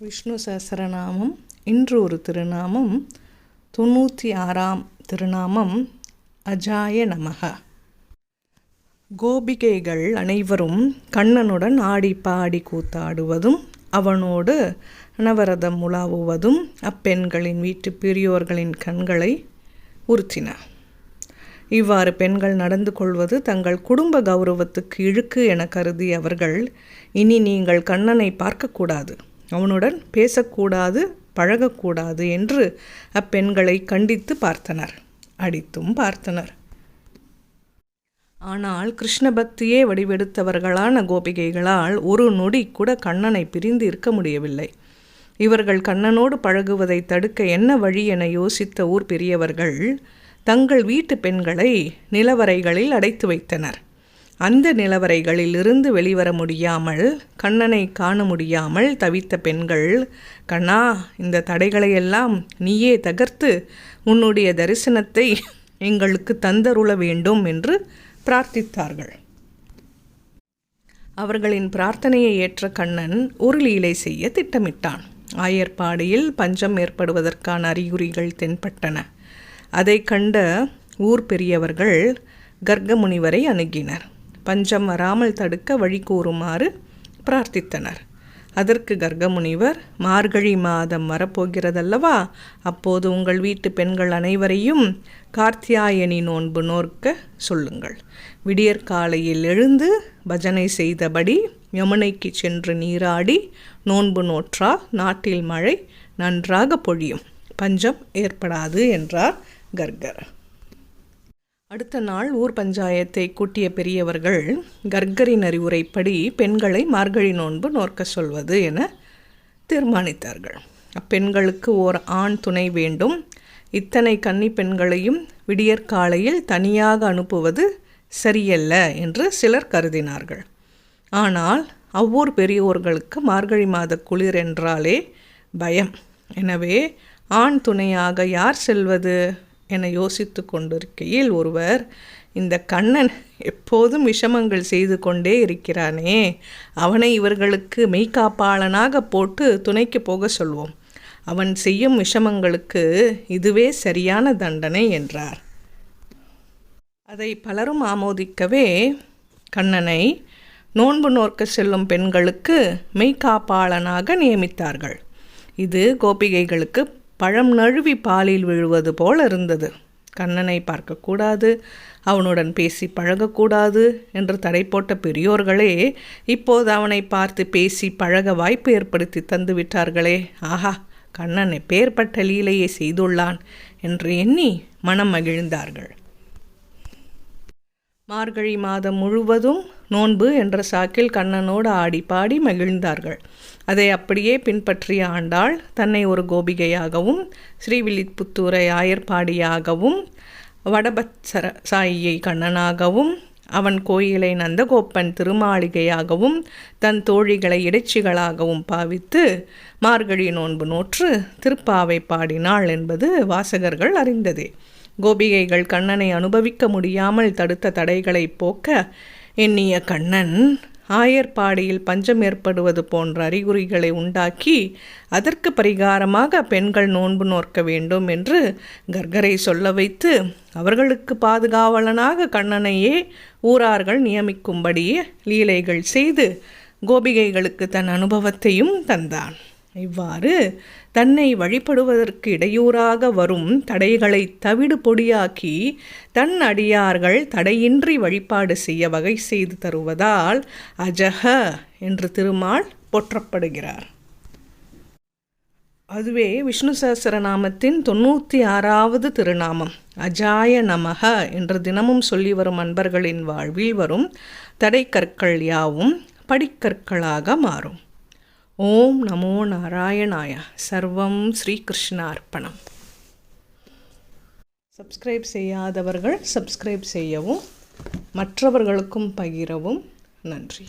விஷ்ணு சஹசரநாமம் இன்று ஒரு திருநாமம் தொண்ணூற்றி ஆறாம் திருநாமம் அஜாய நமக கோபிகைகள் அனைவரும் கண்ணனுடன் ஆடி பாடி கூத்தாடுவதும் அவனோடு நவரதம் உலாவுவதும் அப்பெண்களின் வீட்டு பெரியோர்களின் கண்களை உறுத்தின. இவ்வாறு பெண்கள் நடந்து கொள்வது தங்கள் குடும்ப கௌரவத்துக்கு இழுக்கு என கருதி அவர்கள் இனி நீங்கள் கண்ணனை பார்க்கக்கூடாது. அவனுடன் பேசக்கூடாது பழகக்கூடாது என்று அப்பெண்களை கண்டித்து பார்த்தனர். அடித்தும் பார்த்தனர். ஆனால் கிருஷ்ண பக்தியே வடிவெடுத்தவர்களான கோபிகைகளால் ஒரு நொடி கூட கண்ணனை பிரிந்து இருக்க முடியவில்லை. இவர்கள் கண்ணனோடு பழகுவதை தடுக்க என்ன வழி என யோசித்த ஊர் பெரியவர்கள் தங்கள் வீட்டு பெண்களை நிலவரைகளில் அடைத்து வைத்தனர். அந்த நிலவரைகளிலிருந்து வெளிவர முடியாமல் கண்ணனை காண முடியாமல் தவித்த பெண்கள் கண்ணா இந்த தடைகளையெல்லாம் நீயே தகர்த்து உன்னுடைய தரிசனத்தை எங்களுக்கு தந்தருள வேண்டும் என்று பிரார்த்தித்தார்கள். அவர்களின் பிரார்த்தனையை ஏற்ற கண்ணன் ஒரு லீலை செய்ய திட்டமிட்டான். ஆயர்பாடியில் பஞ்சம் ஏற்படுவதற்கான அறிகுறிகள் தென்பட்டன. அதை கண்ட ஊர் பெரியவர்கள் கர்க்க முனிவரை அணுகினர். பஞ்சம் வராமல் தடுக்க வழி கூறுமாறு பிரார்த்தித்தனர். அதற்கு கர்கமுனிவர் மார்கழி மாதம் வரப்போகிறதல்லவா? அப்போது உங்கள் வீட்டு பெண்கள் அனைவரையும் கார்த்தியாயனி நோன்பு நோர்க்க சொல்லுங்கள். விடியற்காலையில் எழுந்து பஜனை செய்தபடி யமுனைக்கு சென்று நீராடி நோன்பு நோற்றா நாட்டில் மழை நன்றாக பொழியும். பஞ்சம் ஏற்படாது என்றார் கர்கர் அடுத்த நாள் ஊர் பஞ்சாயத்தை கூட்டிய பெரியவர்கள் கர்கரின் அறிவுரைப்படி பெண்களை மார்கழி நோன்பு நோர்க்க சொல்வது என தீர்மானித்தார்கள். அப்பெண்களுக்கு ஓர் ஆண் துணை வேண்டும். இத்தனை கன்னி பெண்களையும் விடியற்காலையில் தனியாக அனுப்புவது சரியல்ல என்று சிலர் கருதினார்கள். ஆனால் அவ்வூர் பெரியோர்களுக்கு மார்கழி மாத குளிர் என்றாலே பயம். எனவே ஆண் துணையாக யார் செல்வது? என யோசித்து கொண்டிருக்கையில் ஒருவர் இந்த கண்ணன் எப்போதும் விஷமங்கள் செய்து கொண்டே இருக்கிறானே அவனை இவர்களுக்கு மெய்காப்பாளனாக போட்டு துணைக்கு போக சொல்வோம். அவன் செய்யும் விஷமங்களுக்கு இதுவே சரியான தண்டனை என்றார். அதை பலரும் ஆமோதிக்கவே கண்ணனை நோன்பு நோர்க்க செல்லும் பெண்களுக்கு மெய்காப்பாளனாக நியமித்தார்கள். இது கோபிகைகளுக்கு பழம் நழுவி பாலில் விழுவது போல் இருந்தது. கண்ணனை பார்க்கக்கூடாது அவனுடன் பேசி பழகக்கூடாது என்று தடை போட்ட பெரியோர்களே இப்போது அவனை பார்த்து பேசி பழக வாய்ப்பு ஏற்படுத்தி தந்து விட்டார்களே. ஆஹா கண்ணன் பேர்பட்ட லீலையை செய்துள்ளான் என்று எண்ணி மனம் மகிழ்ந்தார்கள். மார்கழி மாதம் முழுவதும் நோன்பு என்ற சாக்கில் கண்ணனோடு ஆடி பாடி மகிழ்ந்தார்கள். அதை அப்படியே பின்பற்றிய ஆண்டாள் தன்னை ஒரு கோபிகையாகவும் ஸ்ரீவில்லிபுத்தூரை ஆயர்பாடியாகவும் வடபத்சர சாயியை கண்ணனாகவும் அவன் கோயிலை நந்தகோப்பன் திருமாளிகையாகவும் தன் தோழிகளை இடைச்சிகளாகவும் பாவித்து மார்கழி நோன்பு நோற்று திருப்பாவை பாடினாள் என்பது வாசகர்கள் அறிந்ததே. கோபிகைகள் கண்ணனை அனுபவிக்க முடியாமல் தடுத்த தடைகளை போக்க எண்ணிய கண்ணன் ஆயர்பாடியில் பஞ்சம் ஏற்படுவது போன்ற அறிகுறிகளை உண்டாக்கி அதற்கு பரிகாரமாக பெண்கள் நோன்பு நோக்க வேண்டும் என்று கர்கரை சொல்ல வைத்து அவர்களுக்கு பாதுகாவலனாக கண்ணனையே ஊரார்கள் நியமிக்கும்படியே லீலைகள் செய்து கோபிகைகளுக்கு தன் அனுபவத்தையும் தந்தான். இவ்வாறு தன்னை வழிபடுவதற்கு இடையூறாக வரும் தடைகளை தவிடு பொடியாக்கி தன் அடியார்கள் தடையின்றி வழிபாடு செய்ய வகை செய்து தருவதால் அஜக என்று திருமால் போற்றப்படுகிறார். அதுவே விஷ்ணு சஹசிரநாமத்தின் தொண்ணூற்றி ஆறாவது திருநாமம். அஜாய நமக என்று தினமும் சொல்லி வரும் அன்பர்களின் வாழ்வில் வரும் தடைக்கற்கள் யாவும் படிக்கற்களாக மாறும். ஓம் நமோ நாராயணாய. சர்வம் ஸ்ரீகிருஷ்ணார்ப்பணம். சப்ஸ்கிரைப் செய்யாதவர்கள் சப்ஸ்கிரைப் செய்யவும் மற்றவர்களுக்கும் பகிரவும் நன்றி.